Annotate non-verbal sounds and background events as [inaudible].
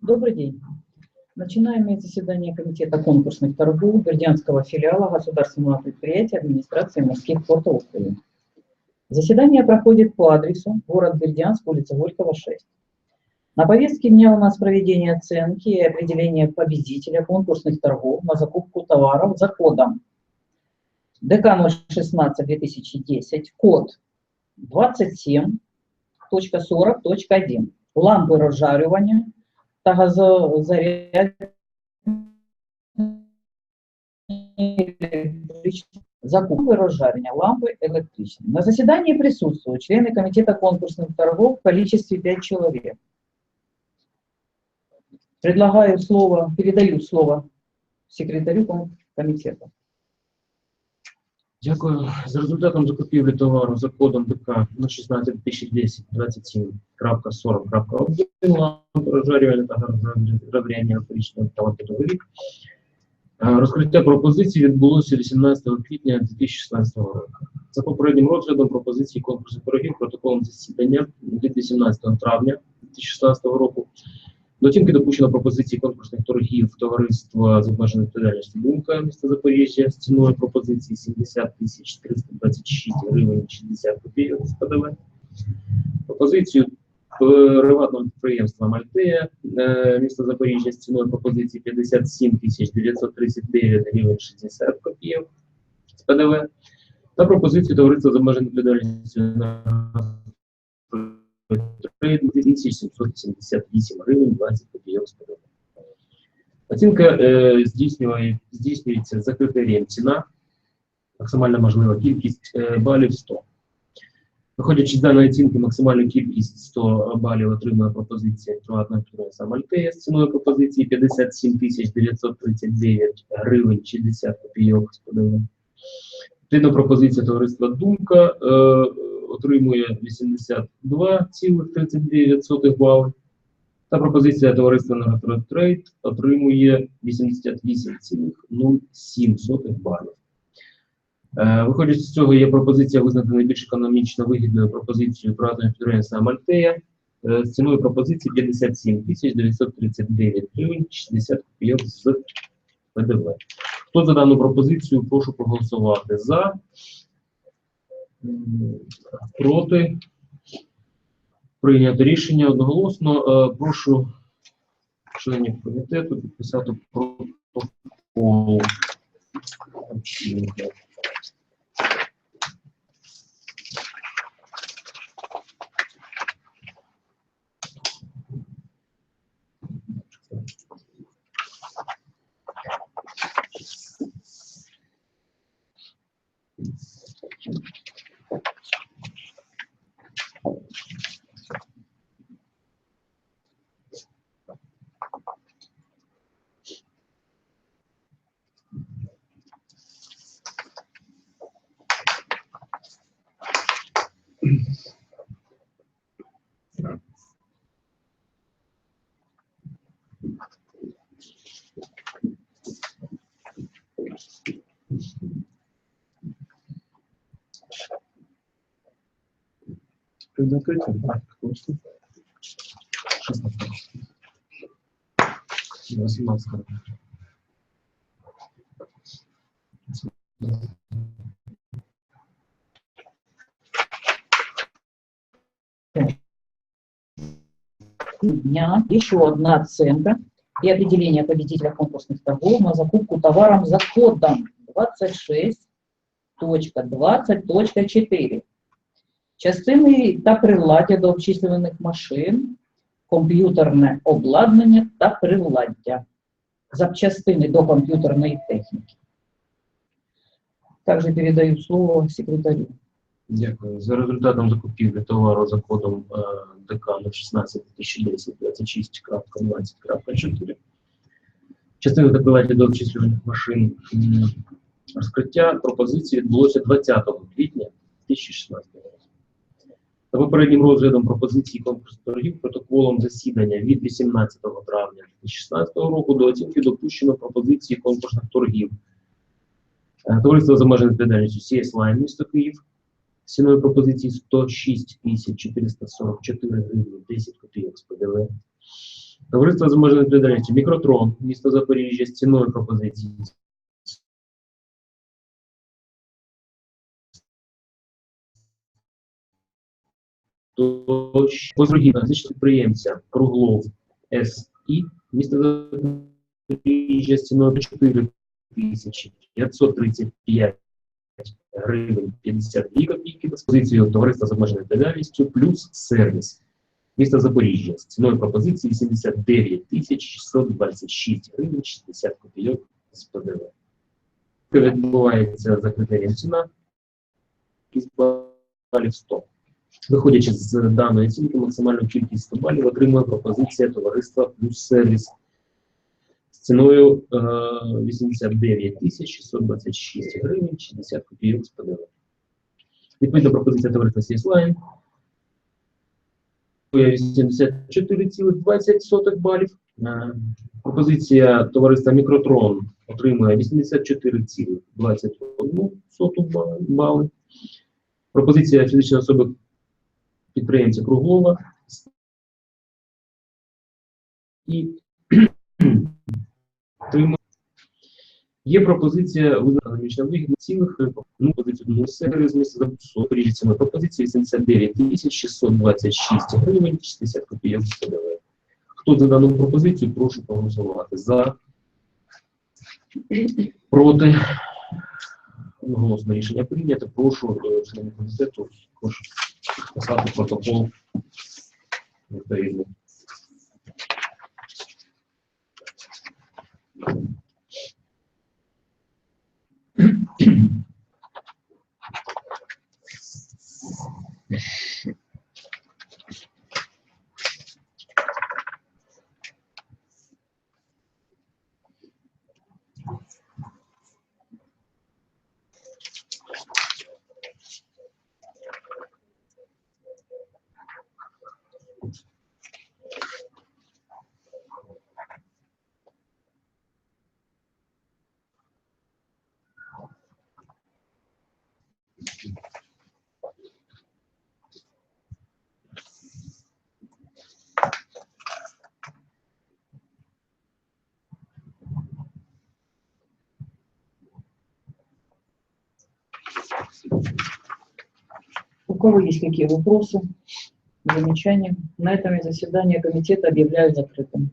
Добрый день. Начинаем мы заседание Комитета конкурсных торгов Бердянского филиала Государственного предприятия администрации морских портов Украины. Заседание проходит по адресу город Бердянск, улица Горького, 6. На повестке дня у нас проведение оценки и определение победителя конкурсных торгов на закупку товаров за кодом ДК 016-2010, код 27.40.1. Лампи розжарювання та газозаряд закупки розжарення лампы электричные. На заседании присутствуют члены Комитета конкурсных торгов в количестве 5 человек. Предлагаю слово, передаю слово секретарю ком- комитета. Дякую. За результатом закупівлі товару за кодом ДК на 16 2010 27.40.1 лампи розжарювання та розрядення електричного та лампи Розкриття пропозицій відбулося 18 квітня 2016 року. За попереднім розглядом пропозицій конкурсу торгів протоколом засідання від 18 травня 2016 року до оцінки допущено пропозиції конкурсних торгів товариства з обмеженою відповідальністю «Думка» міста Запоріжжя з ціною пропозиції 70 тисяч 326 гривень 60 копійок з ПДВ. Пропозицію приватного підприємства Мальтея е, міста Запоріжжя з ціною пропозиції 57 тисяч 939 гривень 60 копійок з ПДВ. Та пропозицію товариства з обмеженою відповідальністю на 3778 гривень 20 копійок з ПДВ. Оцінка е, здійснює, здійснюється за критерієм ціна, максимальна можлива кількість е, балів 100. Виходячи з даної оцінки, максимальну кількість 100 балів отримує пропозиція приватного підприємства Мальтея з ціною пропозиції 57 939 гривень 60 копійок з ПДВ. Відповідно, пропозиція товариства Думка е, отримує 82,39 бали. Та пропозиція товариства Нагатрейд отримує 88,07 балів. Е, Виходячи з цього, є пропозиція визнати найбільш економічно вигідною пропозицією приватного підприємства Мальтея е, з ціною пропозиції 57 939 гривень 60 копійок з ПДВ. Хто за дану пропозицію, прошу проголосувати за, проти. Прийнято рішення одноголосно. Е, Прошу членів комітету підписати протокол. Закрито, так, точно. 16. 18. дня еще одна оценка и определение победителя конкурсных торгов на закупку товаром за кодом 26.20.4. Частини та приладдя до обчислюваних машин, комп'ютерне обладнання та приладдя, запчастини до комп'ютерної техніки. Також передаю слово секретарю. Дякую. За результатом закупівлі товару за кодом е, ДК 016 2010 26.20.4 частини приладдя до обчислюваних машин розкриття пропозиції відбулося 20 квітня 2016 року. За попереднім розглядом пропозиції конкурсу торгів протоколом засідання від 18 травня 2016 року до оцінки допущено пропозиції конкурсних торгів. Е, Товариство з обмеженою відповідальністю CS Line місто Київ з ціною пропозиції 106 444 гривні 10 копійок з ПДВ. Товариство з обмеженою відповідальністю Мікротрон, місто Запоріжжя з ціною пропозиції. Тож, Позрогідна фізичного підприємця Круглов СІ, місто Запоріжжя ціною 4 тисячі 535 гривень 52 копійки з позицією товариства з обмеженою відповідальністю плюс сервіс. Місто Запоріжжя з ціною пропозиції 79 тисяч 626 гривень 60 копійок з ПДВ. Відбувається за критерієм ціна із балів 100. Виходячи з даної оцінки, максимальну кількість 100 балів отримує пропозиція товариства плюс сервіс з ціною е, 89 626 гривень 60 копійок з ПДВ. Відповідно, пропозиція товариства Сіслайн 84,20 балів. Е, Пропозиція товариства Мікротрон отримує 84,21 ба- бали. Пропозиція фізичної особи підприємця Круглова і [clears throat] Є пропозиція економічно вигідно цілих ну, позицію сервіс місця Запоріжжя. Пропозиція 79 тисяч 626 гривень 60 копійок ПДВ. Хто за дану пропозицію, прошу проголосувати за, проти. Голосно рішення прийнято. Прошу е, членів комітету прошу писати протокол відповідно. У кого есть какие вопросы, замечания? На этом я заседание комитета объявляю закрытым.